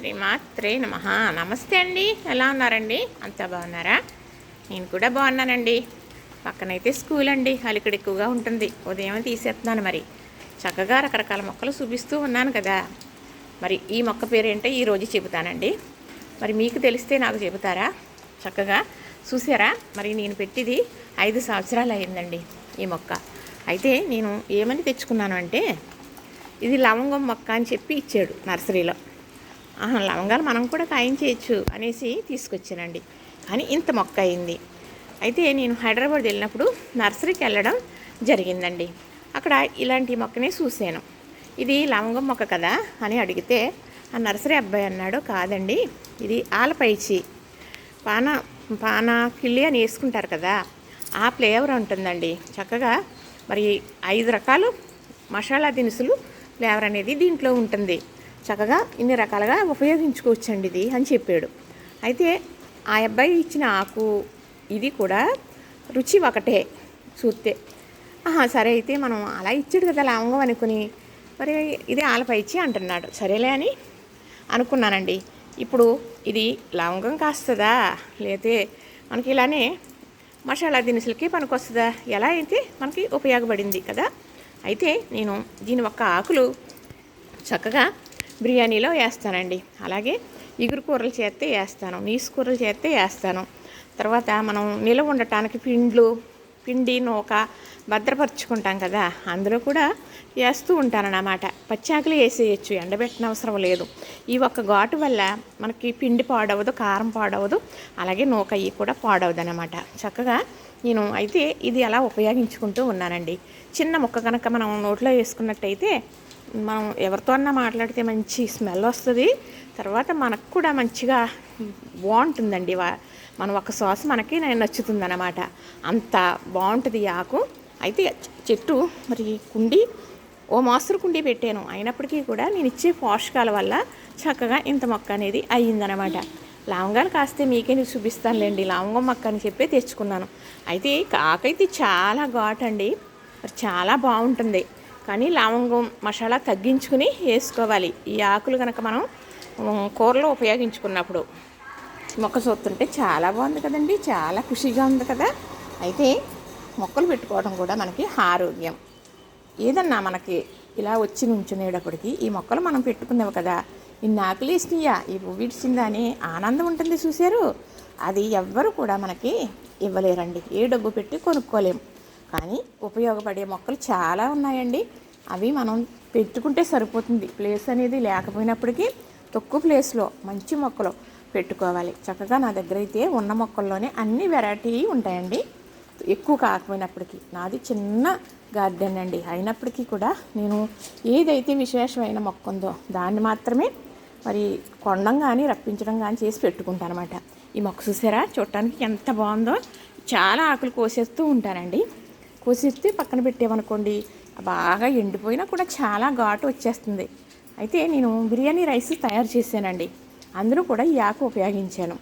శ్రీమాత్రే నమ. నమస్తే అండి. ఎలా ఉన్నారండి? అంతా బాగున్నారా? నేను కూడా బాగున్నానండి. పక్కనైతే స్కూల్ అండి. అలికిడి ఎక్కువగా ఉంటుంది. ఉదయం తీసేస్తున్నాను మరి. చక్కగా రకరకాల మొక్కలు చూపిస్తూ ఉన్నాను కదా. మరి ఈ మొక్క పేరేంటో ఈరోజు చెబుతానండి. మరి మీకు తెలిస్తే నాకు చెబుతారా? చక్కగా చూసారా? మరి నేను పెట్టిది ఐదు సంవత్సరాలు అయిందండి ఈ మొక్క. అయితే నేను ఏమని తెచ్చుకున్నాను అంటే ఇది లవంగం మొక్క అని చెప్పి ఇచ్చాడు నర్సరీలో. లవంగాలు మనం కూడా కాయించేయచ్చు అనేసి తీసుకొచ్చానండి. కానీ ఇంత మొక్క అయింది. అయితే నేను హైదరాబాద్ వెళ్ళినప్పుడు నర్సరీకి వెళ్ళడం జరిగిందండి. అక్కడ ఇలాంటి మొక్కనే చూశాను. ఇది లవంగం మొక్క కదా అని అడిగితే ఆ నర్సరీ అబ్బాయి అన్నాడు కాదండి. ఇది ఆలపైచి. పాన పాన కిల్లి అని వేసుకుంటారు కదా ఆ ఫ్లేవర్ ఉంటుందండి. చక్కగా మరి ఐదు రకాలు మసాలా దినుసులు ఫ్లేవర్ అనేది దీంట్లో ఉంటుంది. చక్కగా ఇన్ని రకాలుగా ఉపయోగించుకోవచ్చండి ఇది అని చెప్పాడు. అయితే ఆ అబ్బాయి ఇచ్చిన ఆకు ఇది కూడా రుచి ఒకటే చూస్తే ఆహా సరే అయితే మనం అలా ఇచ్చాడు కదా లవంగం అనుకుని. మరి ఇది ఆలపైచి అంటున్నాడు. సరేలే అని అనుకున్నానండి. ఇప్పుడు ఇది లవంగం కాస్తుందా? లేతే మనకి ఇలానే మసాలా దినుసులకి పనికొస్తుందా? ఎలా అయితే మనకి ఉపయోగపడింది కదా. అయితే నేను దీని ఒక్క ఆకులు చక్కగా బిర్యానీలో వేస్తానండి. అలాగే ఇగురు కూరలు చేస్తే వేస్తాను నీసు కూరలు చేస్తే వేస్తాను. తర్వాత మనం నిలవ ఉండటానికి పిండ్లు పిండి నూక భద్రపరుచుకుంటాం కదా అందులో కూడా వేస్తూ ఉంటానన్నమాట. పచ్చాకులు వేసేయచ్చు ఎండబెట్టిన అవసరం లేదు. ఈ ఒక్క ఘాటు వల్ల మనకి పిండి పాడవదు కారం పాడవదు అలాగే నూక ఇవి కూడా పాడవదు అనమాట చక్కగా నేను అయితే ఇది అలా ఉపయోగించుకుంటూ ఉన్నానండి. చిన్న ముక్క కనుక మనం నోట్లో వేసుకున్నట్టయితే మనం ఎవరితో అన్నా మాట్లాడితే మంచి స్మెల్ వస్తుంది. తర్వాత మనకు కూడా మంచిగా బాగుంటుందండి. వా మనం ఒక శ్వాస మనకి నచ్చుతుంది అనమాట అంత బాగుంటుంది ఆకు. అయితే చెట్టు మరి కుండి ఓ మాస్టర్ కుండి పెట్టాను. అయినప్పటికీ కూడా నేను ఇచ్చే పోషకాల వల్ల చక్కగా ఇంత మొక్క అనేది అయ్యిందనమాట లవంగాలు కాస్తే మీకే నేను చూపిస్తానులేండి. లవంగం మొక్క అని చెప్పి తెచ్చుకున్నాను. అయితే కాకైతే చాలా ఘాట్ అండి మరి చాలా బాగుంటుంది. కానీ లవంగం మసాలా తగ్గించుకుని వేసుకోవాలి. ఈ ఆకులు కనుక మనం కూరలో ఉపయోగించుకున్నప్పుడు. మొక్క చూస్తుంటే చాలా బాగుంది కదండి చాలా ఖుషిగా ఉంది కదా. అయితే మొక్కలు పెట్టుకోవడం కూడా మనకి ఆరోగ్యం. ఏదన్నా మనకి ఇలా వచ్చి నుంచునేటప్పటికి ఈ మొక్కలు మనం పెట్టుకునేవి కదా. ఇన్ని ఆకులు వేసినాయా? ఈ పువ్వు ఇడిచిందా అని ఆనందం ఉంటుంది చూశారు. అది ఎవ్వరు కూడా మనకి ఇవ్వలేరండి. ఏ డబ్బు పెట్టి కొనుక్కోలేము కానీ ఉపయోగపడే మొక్కలు చాలా ఉన్నాయండి. అవి మనం పెట్టుకుంటే సరిపోతుంది. ప్లేస్ అనేది లేకపోయినప్పటికీ తక్కువ ప్లేస్లో మంచి మొక్కలు పెట్టుకోవాలి. చక్కగా నా దగ్గర అయితే ఉన్న మొక్కల్లోనే అన్ని వెరైటీ ఉంటాయండి. ఎక్కువ కాకపోయినప్పటికీ. నాది చిన్న గార్డెన్ అండి. అయినప్పటికీ కూడా నేను ఏదైతే విశేషమైన మొక్క ఉందో దాన్ని మాత్రమే మరి కొండం కానీ రప్పించడం కానీ చేసి పెట్టుకుంటాను అనమాట ఈ మొక్క చూసారా? చూడటానికి ఎంత బాగుందో. చాలా ఆకులు కోసేస్తూ ఉంటానండి. కోసేస్తే పక్కన పెట్టామనుకోండి బాగా ఎండిపోయినా కూడా చాలా ఘాటు వచ్చేస్తుంది. అయితే నేను బిర్యానీ రైస్ తయారు చేశానండి. అందులో కూడా ఈ ఆకు ఉపయోగించాను.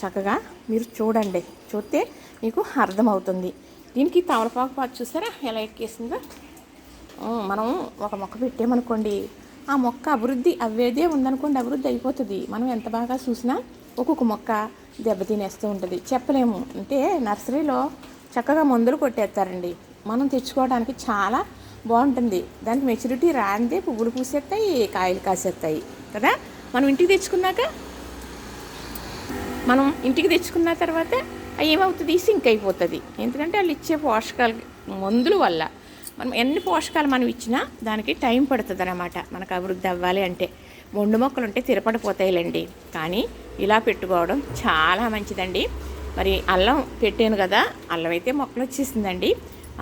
చక్కగా మీరు చూడండి చూస్తే మీకు అర్థమవుతుంది. దీనికి తమలపాకు పాటు చూసారా? ఎలా ఎక్కేసిందో? మనం ఒక మొక్క పెట్టామనుకోండి ఆ మొక్క అభివృద్ధి అవ్వేదే ఉందనుకోండి అభివృద్ధి అయిపోతుంది. మనం ఎంత బాగా చూసినా ఒక్కొక్క మొక్క దెబ్బతినేస్తూ ఉంటుంది. చెప్పలేము. అంటే నర్సరీలో చక్కగా మందులు కొట్టేస్తారండి. మనం తెచ్చుకోవడానికి చాలా బాగుంటుంది. దానికి మెచ్యూరిటీ రాందే పువ్వులు పూసేస్తాయి కాయలు కాసేస్తాయి. కదా? మనం ఇంటికి తెచ్చుకున్నాక మనం ఇంటికి తెచ్చుకున్న తర్వాత అవి ఏమవుతుంది? సింక్ అయిపోతుంది. ఎందుకంటే వాళ్ళు ఇచ్చే పోషకాలు మందుల వల్ల మనం ఎన్ని పోషకాలు మనం ఇచ్చినా దానికి టైం పడుతుంది అనమాట మనకు అభివృద్ధి అవ్వాలి అంటే. మొండు మొక్కలు ఉంటే తిరపడిపోతాయిలేండి కానీ ఇలా పెట్టుకోవడం చాలా మంచిదండి. మరి అల్లం పెట్టాను కదా అల్లం అయితే మొక్కలు వచ్చేసిందండి.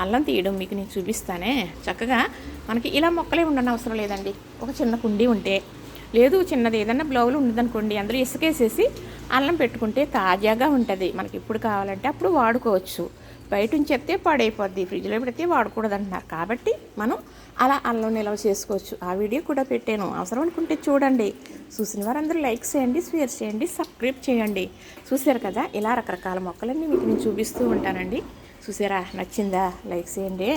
అల్లం తీయడం మీకు నేను చూపిస్తానే. చక్కగా మనకి ఇలా మొక్కలే ఉండని అవసరం లేదండి. ఒక చిన్న కుండీ ఉంటే లేదు చిన్నది ఏదన్నా బ్లౌలు ఉండదనుకోండి అందులో ఇసుకేసేసి అల్లం పెట్టుకుంటే తాజాగా ఉంటుంది. మనకి ఎప్పుడు కావాలంటే అప్పుడు వాడుకోవచ్చు. బయట నుంచి చెప్తే పాడైపోద్ది. ఫ్రిడ్జ్లో పెడితే వాడకూడదు అంటున్నారు కాబట్టి మనం అలా అల్లం నిల్వ చేసుకోవచ్చు. ఆ వీడియో కూడా పెట్టాను. అవసరం అనుకుంటే చూడండి. చూసిన వారందరూ లైక్ చేయండి షేర్ చేయండి సబ్స్క్రైబ్ చేయండి. చూసారు కదా? ఇలా రకరకాల మొక్కలన్నీ మీకు నేను చూపిస్తూ ఉంటానండి. చూసారా నచ్చిందా? లైక్ చేయండి.